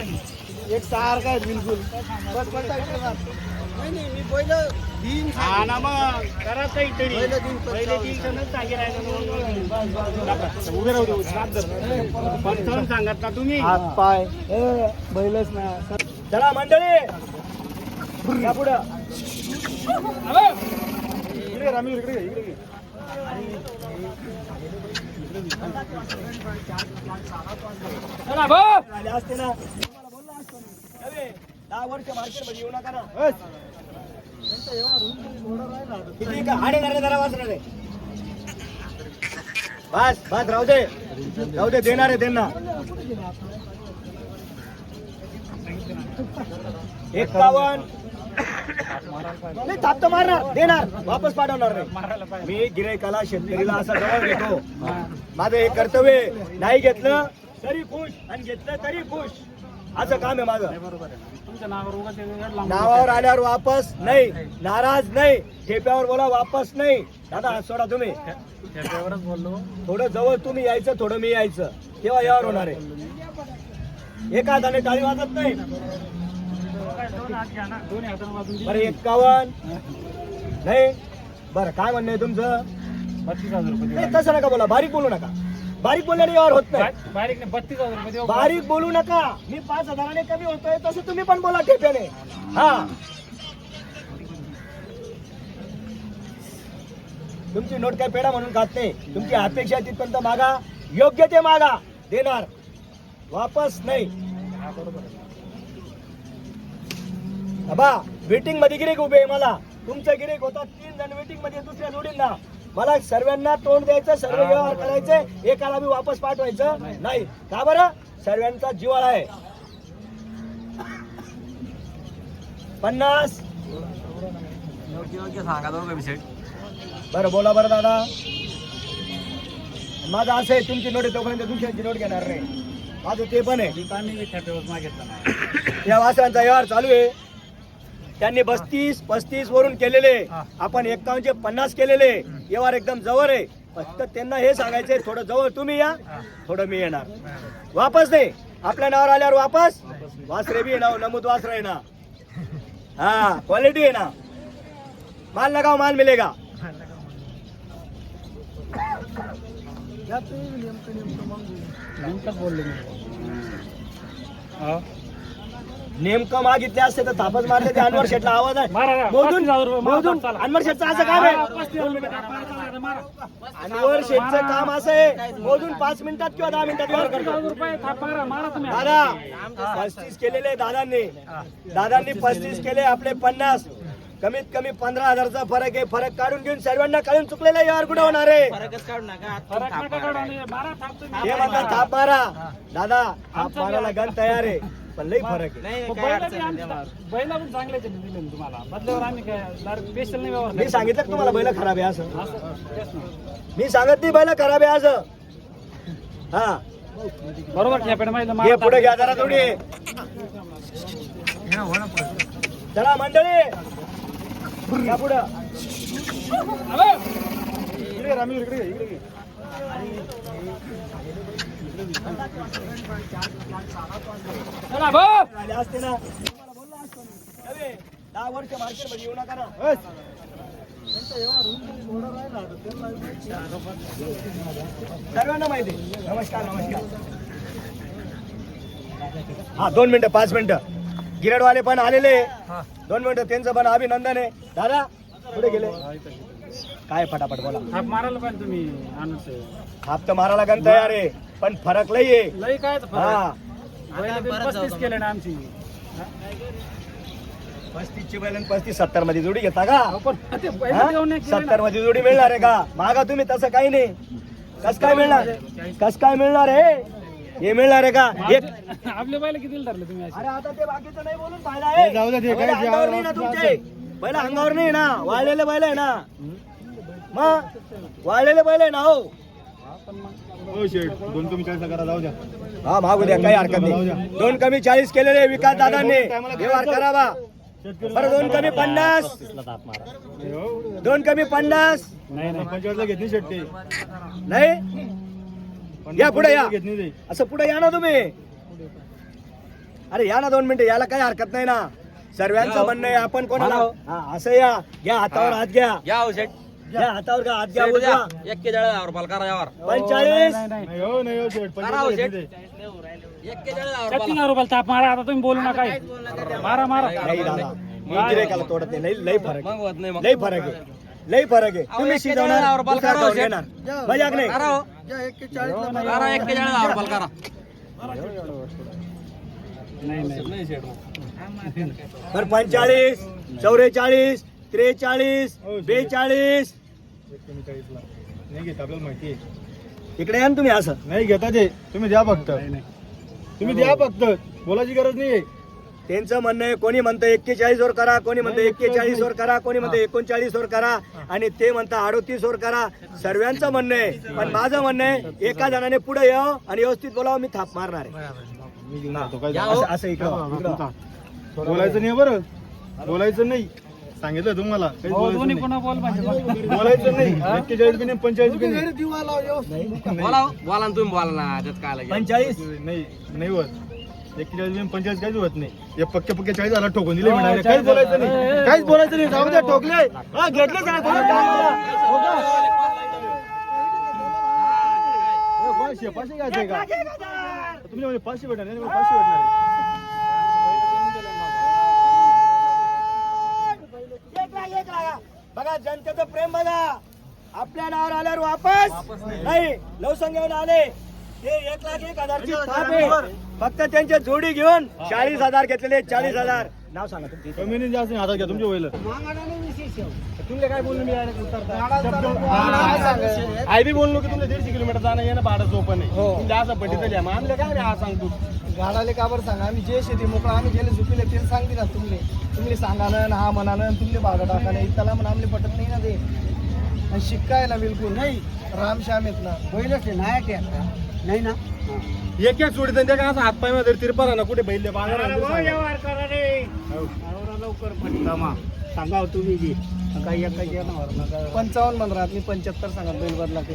एक सारखा आहे बिलकुल. बस कोणता? नाही नाही मी पहिलं दिन हा ना मग करा काहीतरी पहिलं दिन पहिले दिवसानच सांगे राहिलं उभे राहू देऊ सांगत ना तुम्ही. हात पाय. ए, बैलच ना. चला मंडळी. या पुढं. इकडे रामी इकडे इकडे असते ना. दहा वर्ष मार्केटमध्ये येऊ नका ना. किती का आणि जरा जरा वाचणार आहे बस बस राहू दे. राहू दे देणार आहे त्यांना. एकावन्न. नाही थाप तर मारणार देणार. वापस पाठवणार नाही. मी गिरायकाला शेतकरीला असा जवळ घेतो माझं हे कर्तव्य आहे. नाही घेतलं तरी खुश. आणि घेतलं तरी खुश. असं काम आहे माझं. नावावर आल्यावर वापस नाही. नाराज नाही. ठेप्यावर बोला वापस नाही. दादा हात सोडा तुम्ही. थोडं जवळ तुम्ही यायचं थोडं मी यायचं. तेव्हा यावर होणार आहे. एका हाताने टाळी वाजत नाही. बरं एक्कावन्न नाही. बरं काय म्हणणं आहे तुमचं? नाही तसं नका बोला. बारीक बोलू नका. बारीक बोलल्याने यावर होत नाही. बत्तीस हजार रुपये देऊ. बारीक बोलू नका. मी पाच हजाराने कमी होतोय तसं तुम्ही पण बोला ठेप्याने. हा. तुमची नोट काय पेढा म्हणून खात नाही. तुमची अपेक्षा तिथपर्यंत मागा. योग्य ते मागा. देणार. वापस नाही. बा वेटिंगमध्ये गिरेक उभे आहे मला. तुमचं गिरेक होता तीन जण वेटिंगमध्ये दुसऱ्या जोडींना. मला सर्वांना तोंड द्यायचं सर्व व्यवहार करायचे एकाला मी वापस पाठवायचं नाही. का बरं? सर्वांचा जिवाळा आहे. पन्नास. बरं बोला बरं दादा. माझं असं आहे तुमची नोट तोपर्यंत दुसऱ्यांची नोट घेणार नाही. माझं ते पण आहे. या वासरांचा व्यवहार चालू आहे. त्यांनी बस्तीस पस्तीस वरून केलेले. आपण एक्कावनचे पन्नास केलेले. व्यवहार एकदम जवळ आहे. फक्त त्यांना हे सांगायचंय थोडं जवळ तुम्ही या थोडं मी येणार. वापस नाही आपल्या नावावर आल्यावर वापस. वासरे बी ना नमूद वासर ना. हा क्वालिटी आहे ना. माल लगाओ माल मिलेगा. बोलले हो. नेमकं मागितले असते तर थापच मारले ते अनवर शेटला. आवाज आहे. मारा ना. मोजून पस्तीस हजार रुपये मारा, मोजून. चला. अनवर शेटचं असं काम आहे. अनवर शेटचं काम असं आहे. मोजून पाच मिनिटात किंवा दहा मिनिटात हजार करतो. रुपये थाप मारा, मारा तुम्ही. दादा पस्तीस केलेले दादांनी. दादांनी पस्तीस केले आपले पन्नास. कमीत कमी पंधरा हजारचा फरक आहे. फरक काढून घेऊन सर्वांना कळून चुकलेला यावर कुठे होणार आहे? फरक नका काढू आणि मारा थाप तुम्ही. हे म्हणतात थाप मारा. दादा थाप मारायला गण तयार आहे. पण लई फरक आहे. मग बैलं बी आमची- बैलं पण चांगल्याचे दिले ना तुम्हाला? बदल्यावर आम्ही काय स्पेशल नाही व्यवहार मी सांगितलं का तुम्हाला बैल खराब आहे असं? असं तेच ना. मी सांगत नाही बैल खराब आहे असं. हा. बरोबर हे पुढे घ्या जरा थोडी चला मंडळी. या पुढं. इकडे रामी इकडे घे, इकडे घे. चला भाऊ. आले असते ना. बोललो असतो दहा वर्ष मार्केटमध्ये येऊ नका ना. सर्वांना माहिती. नमस्कार नमस्कार. हा दोन मिनिटं पाच मिनिटं. गिरडवाले पण आलेले. दोन मिनिटं त्यांचं पण अभिनंदन आहे. दादा पुढे गेले? काय फटाफट बोला. थाप मारायला पाहिजे तुम्ही हात तर मारायला गण तयार आहे पण फरक लई आहे. लई काय तर फरक. हा. बैलं बी पस्तीस केले ना आमची. पस्तीस ची बैल पस्तीस सत्तरमध्ये जोडी घेता का? अहो, पण ते बैलं देऊन नाही केले सत्तरमध्ये जोडी मिळणार आहे का? मागा तुम्ही तसं काही नाही. कस काय मिळणार? कस काय मिळणार आहे? हे मिळणार आहे का? एक ना. आपले बैल किती धरले तुम्ही असे? अरे आता ते बाकीचं नाही बोलून फायदा आहे. ते जाऊ दे, ते काय बैलं जे अंगावर नाही ना आपलं तुमचे. पहिला अंगावर नाही ना. वाळलेले बैल आहे ना. मग वाळलेले बैल आहे ना हो. हो दोन कमी चाळीस करा जाऊ द्या. हा मागू द्या काही हरकत नाही. दोन कमी चाळीस केलेले विकास दादांनी. व्यवहार करावा बरं दोन कमी पन्नास. दोन कमी पन्नास. नाही या पुढे या. असं पुढे या ना तुम्ही. अरे या ना दोन मिनिटं याला काही हरकत नाही ना. सर्वांचं म्हणणं आहे आपण कोणाला हा, असं या. घ्या हातावर हात घ्या. या हो शेट घ्या हातावर का हात घ्या शेट द्या. उजवा. एक्केचाळीस हजार रुपयाला करा यावर. पंचेचाळीस. नाही हो नाही हो करा हो शेट एक्केचाळीस हजार छत्तीस रुपयाला हजार रुपयाला ताप मारा आता तुम्ही बोलू नका. मारा मारा. नाही दादा मी तोडत नाही. लई- लई फरक आहे. मग होत नाही मग. लई फरक आहे. लई फरक आहे. तुम्ही शिजवणार हजार रुपयाला दुसरा करा खाऊन शेट. घेणार. मजाक नाही. करा हो. एक्केचाळीस करा एक्केचाळीस हजार रुपयाला करा. नाही नाही. नाही शेट. तर चौवेचाळीस त्रेचाळीस बेचाळीस नाही घेत आपल्याला माहिती आहे इकडे या ना तुम्ही असं. नाही घेता ते. तुम्ही द्या फक्त. तुम्ही द्या फक्त. बोलायची गरज नाही त्यांचं म्हणणं आहे कोणी म्हणतं एक्केचाळीस वर करा कोणी म्हणतं एक्केचाळीस वर करा कोणी म्हणतं एकोणचाळीस वर करा आणि ते म्हणतं अडोतीस वर करा. सर्वांचं म्हणणं आहे पण माझं म्हणणं आहे एका जणाने पुढे यावं आणि व्यवस्थित बोलावं मी थाप मारणार आहे. मी घेऊन जातो काय या हो. असं- असं इकडं वा. बोलायचं नाही बरं. बोलायचं नाही. सांगितलं तुम्हाला. हो, बोलायचं दोन्ही नाही. पुन्हा बोल म्हणजे बोलायचं नाही. एक्केचाळीस बी नाही पंचेचाळीस बी नाही बोला हो. बोला ना तुम्ही बोला ना. त्यात काय लागेल पंचाळीस? नाही नाही होत. एक्केचाळीस बी पंचेचाळीस काहीच होत नाही. हे पक्के पक्के चाळीस झाला ठोकून दिले मी direct. काहीच बोलायचं नाही. काहीच बोलायचं नाही. जाऊ द्या ठोकले. हा घेतले का कोणी टाळायला? हो का? ए, पाचशे पाचशे घ्यायचंय का? तुम्ही म्हणजे पाचशे भेटणार नाही मला पाचशे भेटणार आहे. एक लाख, एक लाख. बघा जनतेचं प्रेम बघा. आपल्या नावावर आल्यावर वापस नाही. लवसंग्यावर आले. ते एक लाख एक हजारची थाप आहे फक्त त्यांच्या जोडी घेऊन चाळीस हजार घेतलेले चाळीस हजार. नाव सांगा तुमची. कमी नाही जास्त नाही. हातात घ्या तुमच्या वयला तुमले काय बोललो मी direct आय बी बोललो की तुमच्या दीडशे किलोमीटर जाणं येणं भाडं सोपं नाही तुमच्या असं आहे. मग आम्हाला काय रे हा सांगतो. गाडाले का बरं सांगा? आम्ही जे शेती मोकळा आम्ही गेले झुकले ते सांगते ना तुमले तुम्ही सांगा ना हा म्हणा ना तुमले भागा टाका नाही. त्याला म्हणा आमले पटत नाही ना ते. आणि शिक्का आहे ना बिलकुल नाही. रामश्याम आहेत ना. पहिलेच नायक नाही ना? एक एक सोडित त्या काय असं हात पायमध्ये तिरपा ना कुठे बैल बाजार व्यवहार करा रे. आवरा लवकर पण. सांगा तुम्ही जी. काही पंचावन्न म्हणणार मी पंच्याहत्तर सांगा बैल बदला ते.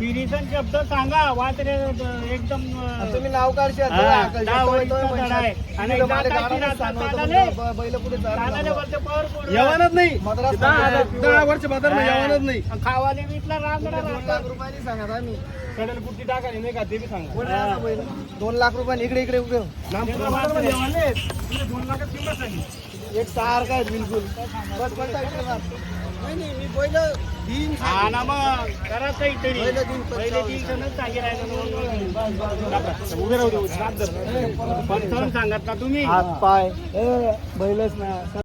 शब्द सांगा वाचरे एकदम तुम्ही नाव काढशी आता हा, आकल, दहा जास्त वरीचं वय झाड आहे. म्हणशात. आणि तुम्ही मला जाता गाडानेच की सांगा, जाता तुम्ही नाही. ब- बैल पुढे कानाले चालणार. वरचे पावर पोरं. येवानच नाही दहा वर्ष बाजार नाही येवानच नाही आणि खावाले विकला दोन लाख रुपयांनी सांगा आम्ही कडेल कुठची टाकायची नाही का ते बी सांगा कोण आहे आता बैल? दोन लाख रुपयांनी इकडे इकडे उभे हो. एक सारखा आहे बिलकुल बस मार. नाही नाही मी बैल तीन हा ना मग करा काहीतरी पहिले सणच सांगे उभे राहू दे पंचावन्न सांगत ना तुम्ही. हात पाय ए, बैलच ना.